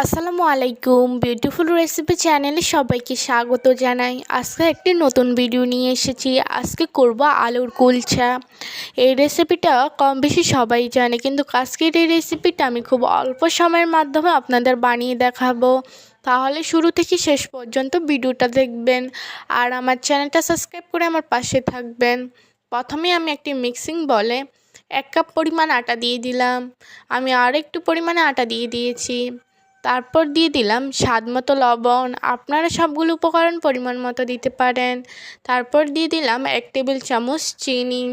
আসসালামু আলাইকুম beautiful recipe চ্যানেলে সবাইকে স্বাগত জানাই। আজকে একটি নতুন ভিডিও নিয়ে এসেছি। আজকে করব আলুর কুলচা। এই রেসিপিটা কম বেশি সবাই জানে, কিন্তু আজকের এই রেসিপিটা আমি খুব অল্প সময়ের মাধ্যমে আপনাদের বানিয়ে দেখাবো। তাহলে শুরু থেকে শেষ পর্যন্ত ভিডিওটা দেখবেন আর আমার চ্যানেলটা সাবস্ক্রাইব করে আমার পাশে থাকবেন। প্রথমে আমি একটি মিক্সিং বলে এক কাপ পরিমাণ আটা দিয়ে দিলাম। আমি আর একটু পরিমাণে আটা দিয়ে দিয়েছি। তারপর দিয়ে দিলাম স্বাদ মতো লবণ। আপনারা সবগুলো উপকরণ পরিমাণ মতো দিতে পারেন। তারপর দিয়ে দিলাম এক টেবিল চামচ চিনি।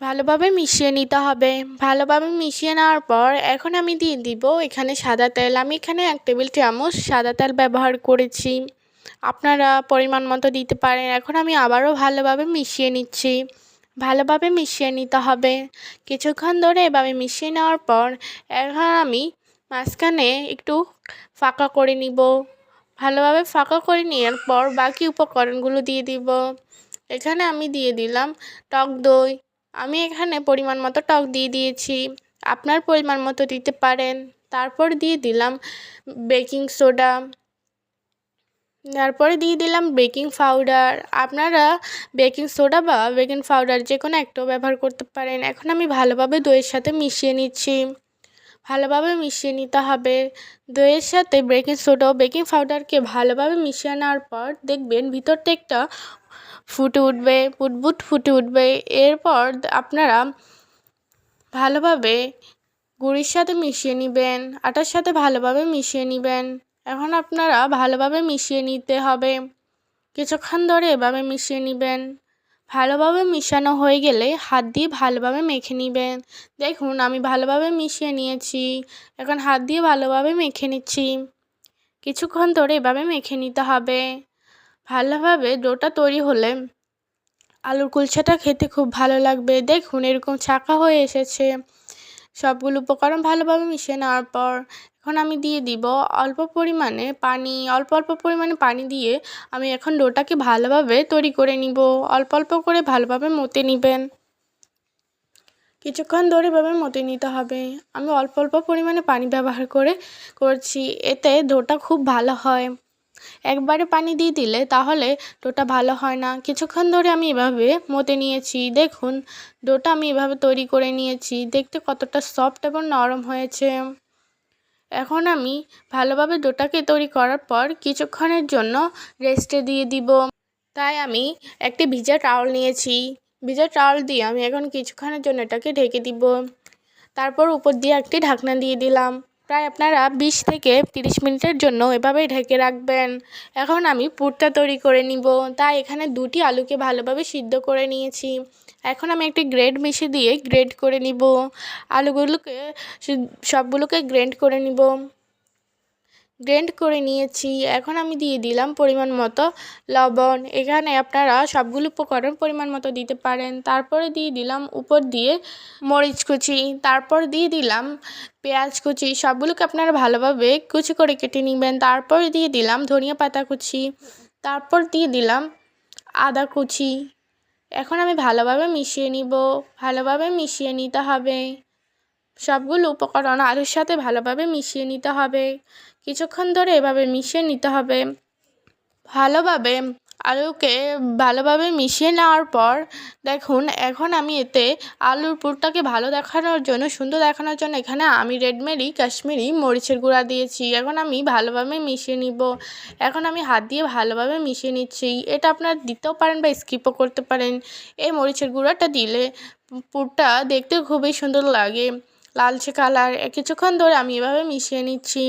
ভালোভাবে মিশিয়ে নিতে হবে। ভালোভাবে মিশিয়ে নেওয়ার পর এখন আমি দিয়ে দিব এখানে সাদা তেল। আমি এখানে এক টেবিল চামচ সাদা তেল ব্যবহার করেছি। আপনারা পরিমাণ মতো দিতে পারেন। এখন আমি আবারও ভালোভাবে মিশিয়ে নিচ্ছি। ভালোভাবে মিশিয়ে নিতে হবে। কিছুক্ষণ ধরে এভাবে মিশিয়ে নেওয়ার পর এখন আমি মাঝখানে একটু ফাঁকা করে নিব। ভালোভাবে ফাঁকা করে নেওয়ার পর বাকি উপকরণগুলো দিয়ে দিব। এখানে আমি দিয়ে দিলাম টক দই। আমি এখানে পরিমাণ মতো টক দিয়ে দিয়েছি। আপনার পরিমাণ মতো দিতে পারেন। তারপর দিয়ে দিলাম বেকিং সোডা। তারপরে দিয়ে দিলাম বেকিং পাউডার। আপনারা বেকিং সোডা বা বেকিং পাউডার যে কোনো একটাও ব্যবহার করতে পারেন। এখন আমি ভালোভাবে দইয়ের সাথে মিশিয়ে নিচ্ছি। ভালোভাবে মিশিয়ে নিতে হবে। দইয়ের সাথে বেকিং সোডা ও বেকিং পাউডারকে ভালোভাবে মিশিয়ে নেওয়ার পর দেখবেন ভিতরটা একটা ফুটে উঠবে বুটবুট ফুটে উঠবে। এরপর আপনারা ভালোভাবে গুড়ির সাথে মিশিয়ে নেবেন, আটার সাথে ভালোভাবে মিশিয়ে নেবেন। এখন আপনারা ভালোভাবে মিশিয়ে নিতে হবে। কিছুক্ষণ ধরে এভাবে মিশিয়ে নেবেন। ভালোভাবে মিশানো হয়ে গেলে হাত দিয়ে ভালোভাবে মেখে নেবেন। দেখুন, আমি ভালোভাবে মিশিয়ে নিয়েছি। এখন হাত দিয়ে ভালোভাবে মেখে নিচ্ছি। কিছুক্ষণ ধরে এভাবে মেখে নিতে হবে। ভালোভাবে ডোটা তৈরি হলে আলুর কুলচাটা খেতে খুব ভালো লাগবে। দেখুন, এরকম ছাঁকা হয়ে এসেছে। সবগুলো উপকরণ ভালোভাবে মিশিয়ে নেওয়ার পর এখন আমি দিয়ে দিব অল্প পরিমাণে পানি, অল্প অল্প পরিমাণে পানি দিয়ে আমি এখন ডোটাকে ভালোভাবে তৈরি করে নিব। অল্প অল্প করে ভালোভাবে মতে নেবেন। কিছুক্ষণ ধরে এভাবে মতে নিতে হবে। আমি অল্প অল্প পরিমাণে পানি ব্যবহার করে করছি। এতে ডোটা খুব ভালো হয়। একবারে পানি দিয়ে দিলে তাহলে ডোটা ভালো হয় না। কিছুক্ষণ ধরে আমি এভাবে মতে নিয়েছি। দেখুন, ডোটা আমি এভাবে তৈরি করে নিয়েছি। দেখতে কতটা সফট এবং নরম হয়েছে। এখন আমি ভালোভাবে ডোটাকে তৈরি করার পর কিছুক্ষণের জন্য রেস্টে দিয়ে দিব। তাই আমি একটি ভিজা টাওয়াল নিয়েছি। ভিজা টাওয়াল দিয়ে আমি এখন কিছুক্ষণের জন্য এটাকে ঢেকে দিব। তারপর উপর দিয়ে একটি ঢাকনা দিয়ে দিলাম। প্রায় আপনারা বিশ থেকে তিরিশ মিনিটের জন্য এভাবেই ঢেকে রাখবেন। এখন আমি পুরটা তৈরি করে নিব। তাই এখানে দুটি আলুকে ভালোভাবে সিদ্ধ করে নিয়েছি। এখন আমি একটি গ্রেড মিশে দিয়ে গ্রেড করে নিব। আলুগুলোকে সবগুলোকে গ্রেড করে নিব। গ্রেন্ড করে নিয়েছি। এখন আমি দিয়ে দিলাম পরিমাণ মতো লবণ। এখানে আপনারা সবগুলো উপকরণ পরিমাণ মতো দিতে পারেন। তারপরে দিয়ে দিলাম উপর দিয়ে মরিচ কুচি। তারপর দিয়ে দিলাম পেঁয়াজ কুচি। সবগুলোকে আপনারা ভালোভাবে কুচি করে কেটে নেবেন। তারপর দিয়ে দিলাম ধনিয়া পাতা কুচি। তারপর দিয়ে দিলাম আদা কুচি। এখন আমি ভালোভাবে মিশিয়ে নিব। ভালোভাবে মিশিয়ে নিতে হবে। সবগুলো উপকরণ আলুর সাথে ভালোভাবে মিশিয়ে নিতে হবে। কিছুক্ষণ ধরে এভাবে মিশিয়ে নিতে হবে। ভালোভাবে আলুকে ভালোভাবে মিশিয়ে নেওয়ার পর দেখুন, এখন আমি এতে আলুর পুরটাকে ভালো দেখানোর জন্য, সুন্দর দেখানোর জন্য এখানে আমি রেডমেরি কাশ্মীরি মরিচের গুঁড়া দিয়েছি। এখন আমি ভালোভাবে মিশিয়ে নিব। এখন আমি হাত দিয়ে ভালোভাবে মিশিয়ে নিচ্ছি। এটা আপনারা দিতেও পারেন বা স্কিপও করতে পারেন। এই মরিচের গুঁড়াটা দিলে পুরটা দেখতে খুবই সুন্দর লাগে। লালচে কালার। কিছুক্ষণ ধরে আমি এভাবে মিশিয়ে নিচ্ছি।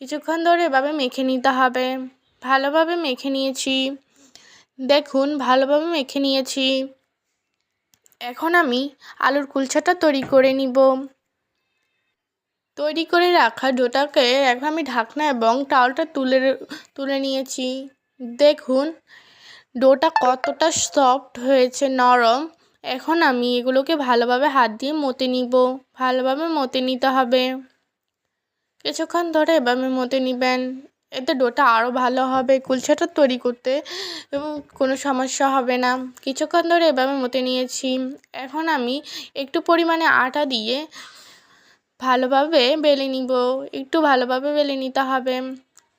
কিছুক্ষণ ধরে এভাবে মেখে নিতে হবে। ভালোভাবে মেখে নিয়েছি। দেখুন, ভালোভাবে মেখে নিয়েছি। এখন আমি আলুর কুলচাটা তৈরি করে নিব। তৈরি করে রাখা ডোটাকে এখন আমি ঢাকনা এবং টাওয়ালটা তুলে তুলে নিয়েছি। দেখুন, ডোটা কতটা সফট হয়েছে, নরম। এখন আমি এগুলোকে ভালোভাবে হাত দিয়ে মতে নিব। ভালোভাবে মতে নিতে হবে। কিছুক্ষণ ধরে এভাবে মতে নেবেন। এতে ডোটা আরও ভালো হবে কুলচাটা তৈরি করতে এবং কোনো সমস্যা হবে না। কিছুক্ষণ ধরে এভাবে মতে নিয়েছি। এখন আমি একটু পরিমাণে আটা দিয়ে ভালোভাবে বেলে নিব। একটু ভালোভাবে বেলে নিতে হবে।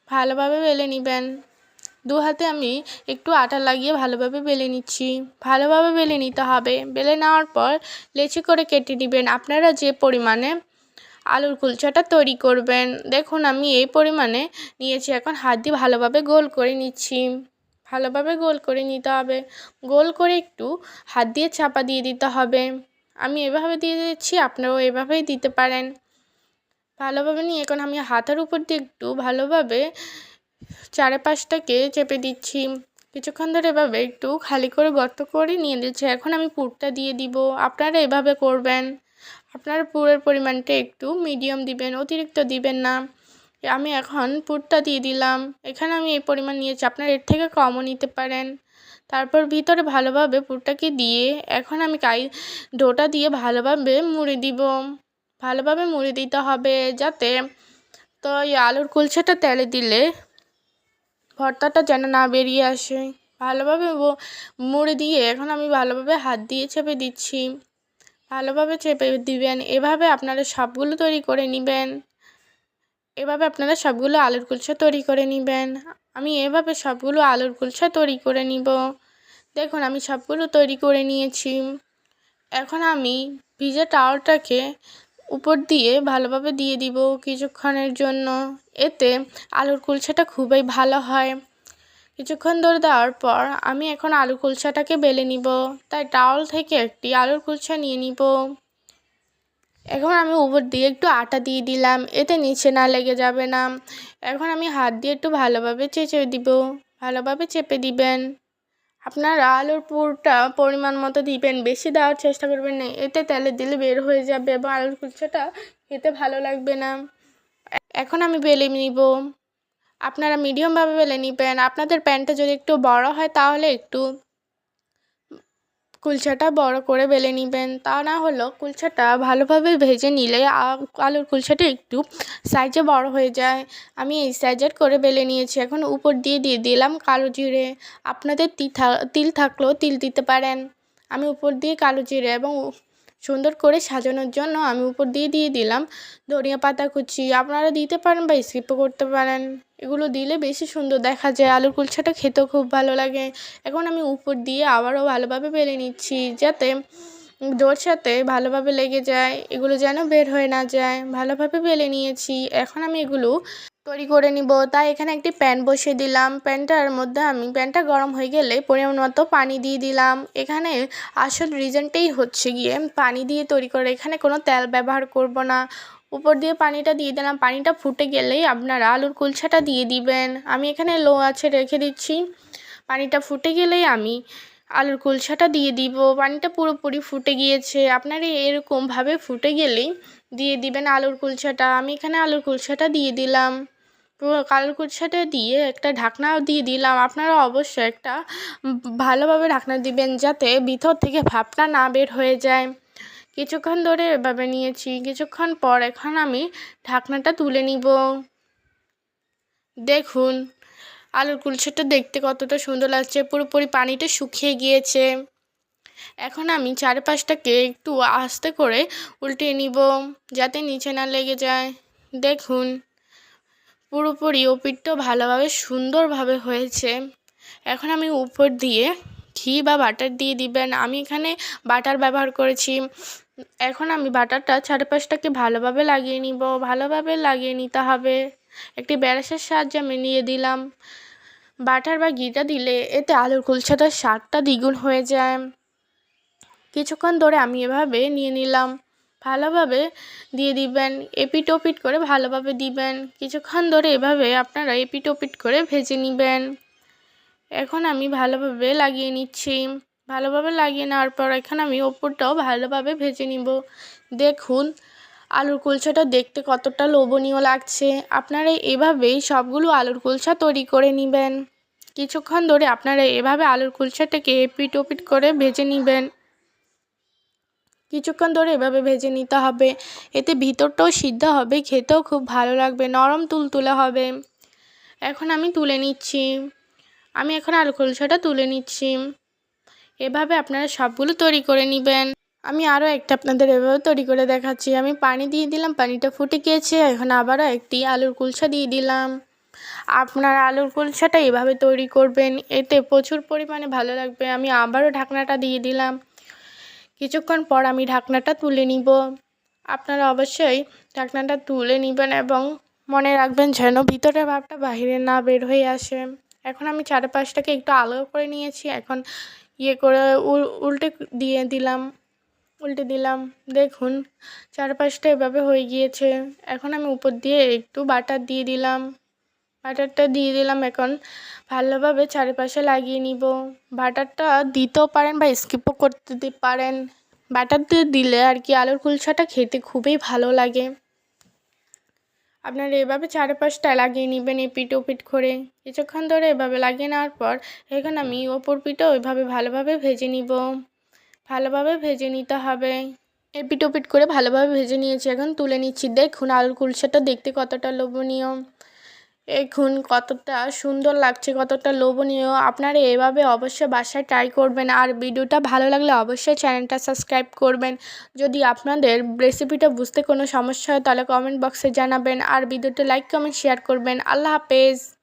ভালোভাবে বেলে নেবেন। দু হাতে আমি একটু আটা লাগিয়ে ভালোভাবে বেলে নিচ্ছি। ভালোভাবে বেলে নিতে হবে। বেলে নেওয়ার পর লেচি করে কেটে নেবেন। আপনারা যে পরিমাণে আলুর কুলচাটা তৈরি করবেন, দেখুন আমি এই পরিমাণে নিয়েছি। এখন হাত দিয়ে ভালোভাবে গোল করে নিচ্ছি। ভালোভাবে গোল করে নিতে হবে। গোল করে একটু হাত দিয়ে চাপা দিয়ে দিতে হবে। আমি এভাবে দিয়ে দিচ্ছি, আপনারাও এভাবেই দিতে পারেন। ভালোভাবে নিয়ে এখন আমি হাতের উপর দিয়ে একটু ভালোভাবে চারপাশটাকে চেপে দিচ্ছি। কিছুক্ষণ ধরে এভাবে একটু খালি করে গর্ত করে নিয়ে দিচ্ছি। এখন আমি পুরটা দিয়ে দিব। আপনারা এভাবে করবেন। আপনারা পুরের পরিমাণটা একটু মিডিয়াম দিবেন, অতিরিক্ত দিবেন না। আমি এখন পুরটা দিয়ে দিলাম। এখানে আমি এই পরিমাণ নিয়েছি। আপনারা এর থেকে কমও নিতে পারেন। তারপর ভিতরে ভালোভাবে পুরটাকে দিয়ে এখন আমি কাই ডোটা দিয়ে ভালোভাবে মুড়ে দিব। ভালোভাবে মুড়ে দিতে হবে যাতে তো এই আলুর কুলচাটা তেলে দিলে ভর্তাটা যেন না বেরিয়ে আসে। ভালোভাবে মুড়ে দিয়ে এখন আমি ভালোভাবে হাত দিয়ে চেপে দিচ্ছি। ভালোভাবে চেপে দিবেন। এভাবে আপনারা সবগুলো তৈরি করে নেবেন। এভাবে আপনারা সবগুলো আলুর কুলচা তৈরি করে নেবেন। আমি এভাবে সবগুলো আলুর কুলচা তৈরি করে নিব। দেখুন, আমি সবগুলো তৈরি করে নিয়েছি। এখন আমি ভিজে টাওয়ারটাকে উপর দিয়ে ভালোভাবে দিয়ে দিব কিছুক্ষণের জন্য। এতে আলুর কুলচাটা খুবই ভালো হয়। কিছুক্ষণ ধরে দেওয়ার পর আমি এখন আলু কুলচাটাকে বেলে নিব। তাই টাওয়াল থেকে একটি আলুর কুলচা নিয়ে নিব। এখন আমি উপর দিয়ে একটু আটা দিয়ে দিলাম। এতে নিচে না লেগে যাবে না। এখন আমি হাত দিয়ে একটু ভালোভাবে চেঁচে দিব। ভালোভাবে চেপে দিবেন। আপনারা আলুর পুরটা পরিমাণ মতো দিবেন। বেশি দেওয়ার চেষ্টা করবেন না। এতে তেলে দিলে বের হয়ে যাবে এবং আলুর কুলচাটা খেতে ভালো লাগবে না। এখন আমি বেলে নিব। আপনারা মিডিয়ামভাবে বেলে নেবেন। আপনাদের প্যানটা যদি একটু বড় হয় তাহলে একটু কুলচাটা বড় করে বেলে নেবেন। তা না হলেও কুলচাটা ভালোভাবে ভেজে নিলে আলুর কুলচাটা একটু সাইজে বড় হয়ে যায়। আমি এই সাইজের করে বেলে নিয়েছি। এখন উপর দিয়ে দিয়ে দিলাম কালো জিরে। আপনাদের তিল থাকলেও তিল দিতে পারেন। আমি উপর দিয়ে কালো জিরে এবং সুন্দর করে সাজানোর জন্য আমি উপর দিয়ে দিয়ে দিলাম। ধনিয়া পাতা কুচি, আপনারা দিতে পারেন বা স্কিপও করতে পারেন। এগুলো দিলে বেশি সুন্দর দেখা যায়। আলুর কুলছাটা খেতেও খুব ভালো লাগে। এখন আমি উপর দিয়ে আবারও ভালোভাবে বেলে নিচ্ছি যাতে ডোর সাথে ভালোভাবে লেগে যায়। এগুলো যেন বের হয়ে না যায়। ভালোভাবে বেলে নিয়েছি। এখন আমি এগুলো তৈরি করে নিব। তাই এখানে একটি প্যান বসিয়ে দিলাম। প্যানটার মধ্যে আমি, প্যানটা গরম হয়ে গেলে পরিমাণ মতো পানি দিয়ে দিলাম। এখানে আসল রিজনটাই হচ্ছে গিয়ে পানি দিয়ে তৈরি করে এখানে কোনো তেল ব্যবহার করব না। উপর দিয়ে পানিটা দিয়ে দিলাম। পানিটা ফুটে গেলেই আপনারা আলুর কুলছাটা দিয়ে দিবেন। আমি এখানে লো আছে রেখে দিচ্ছি। পানিটা ফুটে গেলেই আমি আলুর কুলছাটা দিয়ে দিব। পানিটা পুরোপুরি ফুটে গিয়েছে। আপনারা এরকমভাবে ফুটে গেলেই দিয়ে দিবেন আলুর কুলছাটা। আমি এখানে আলুর কুলছাটা দিয়ে দিলাম। কালো কুচাটা দিয়ে একটা ঢাকনাও দিয়ে দিলাম। আপনারা অবশ্যই একটা ভালোভাবে ঢাকনা দিবেন যাতে ভিতর থেকে ভাপটা না বের হয়ে যায়। কিছুক্ষণ ধরে এভাবে নিয়েছি। কিছুক্ষণ পর এখন আমি ঢাকনাটা তুলে নিব। দেখুন, আলুর কুলচাটা দেখতে কতটা সুন্দর লাগছে। পুরোপুরি পানিটা শুকিয়ে গিয়েছে। এখন আমি চারপাশটাকে একটু আস্তে করে উল্টে নিব যাতে নিচে না লেগে যায়। দেখুন পুরোপুরি ওপিটটাও ভালোভাবে সুন্দরভাবে হয়েছে। এখন আমি উপর দিয়ে ঘি বা বাটার দিয়ে দিবেন। আমি এখানে বাটার ব্যবহার করেছি। এখন আমি বাটারটা চারপাশটাকে ভালোভাবে লাগিয়ে নিব। ভালোভাবে লাগিয়ে নিতে হবে। একটি ব্যারাসের সাহায্যে আমি নিয়ে দিলাম। বাটার বা ঘিটা দিলে এতে আলুর কুলচাটার স্বাদটা দ্বিগুণ হয়ে যায়। কিছুক্ষণ ধরে আমি এভাবে নিয়ে নিলাম। ভালোভাবে দিয়ে দিবেন এপিট ওপিট করে ভালোভাবে দিবেন। কিছুক্ষণ ধরে এভাবে আপনারা এপিট ওপিট করে ভেজে নেবেন। এখন আমি ভালোভাবে লাগিয়ে নিচ্ছি। ভালোভাবে লাগিয়ে নেওয়ার পর এখন আমি ওপরটাও ভালোভাবে ভেজে নিব। দেখুন, আলুর কুলচাটা দেখতে কতটা লোভনীয় লাগছে। আপনারা এভাবেই সবগুলো আলুর কুলচা তৈরি করে নেবেন। কিছুক্ষণ ধরে আপনারা এভাবে আলুর কুলচাটাকে এপিট ওপিট করে ভেজে নেবেন। কিছুক্ষণ ধরে এভাবে ভেজে নিতে হবে। এতে ভিতরটাও সিদ্ধ হবে, খেতেও খুব ভালো লাগবে, নরম তুলতুলে হবে। এখন আমি তুলে নিচ্ছি। আমি এখন আলু খোলসাটা তুলে নিচ্ছি। এভাবে আপনারা সবগুলো তৈরি করে নেবেন। আমি আরও একটা আপনাদের এভাবে তৈরি করে দেখাচ্ছি। আমি পানি দিয়ে দিলাম, পানিটা ফুটে গিয়েছে। এখন আবারও একটি আলুর কুলসা দিয়ে দিলাম। আপনারা আলুর কুলসাটা এভাবে তৈরি করবেন, এতে প্রচুর পরিমাণে ভালো লাগবে। আমি আবারও ঢাকনাটা দিয়ে দিলাম। কিছুক্ষণ পর আমি ঢাকনাটা তুলে নিব। আপনারা অবশ্যই ঢাকনাটা তুলে নেবেন এবং মনে রাখবেন যেন ভিতরের ভাবটা বাইরে না বের হয়ে আসে। এখন আমি চারপাশটাকে একটু আলো করে নিয়েছি। এখন ইয়ে করে উল্টে দিয়ে দিলাম, উল্টে দিলাম। দেখুন, চারপাশটা এভাবে হয়ে গিয়েছে। এখন আমি উপর দিয়ে একটু বাটার দিয়ে দিলাম। বাটারটা দিয়ে দিলাম এখন। ভালোভাবে চারিপাশে লাগিয়ে নিব। বাটারটা দিতেও পারেন বা স্কিপও করতে পারেন। বাটার দিয়ে দিলে আর কি আলুর কুলচাটা খেতে খুবই ভালো লাগে। আপনারা এভাবে চারপাশটা লাগিয়ে নেবেন এপিট ওপিট করে। কিছুক্ষণ ধরে এভাবে লাগিয়ে নেওয়ার পর এখন আমি ওপর পিঠও ওইভাবে ভালোভাবে ভেজে নিব। ভালোভাবে ভেজে নিতে হবে। এপিট ওপিট করে ভালোভাবে ভেজে নিয়েছি। এখন তুলে নিচ্ছি। দেখুন আলুর কুলচাটা দেখতে কতটা লোভনীয়। এখন কতটা সুন্দর লাগছে, কতটা লোভনীয়। আপনারা এভাবে অবশ্যই বাসায় ট্রাই করবেন। আর ভিডিওটা ভালো লাগলে অবশ্যই চ্যানেলটা সাবস্ক্রাইব করবেন। যদি আপনাদের রেসিপিটা বুঝতে কোনো সমস্যা হয়, তাহলে কমেন্ট বক্সে জানাবেন। আর ভিডিওটা লাইক কমেন্ট শেয়ার করবেন। আল্লাহ হাফেজ।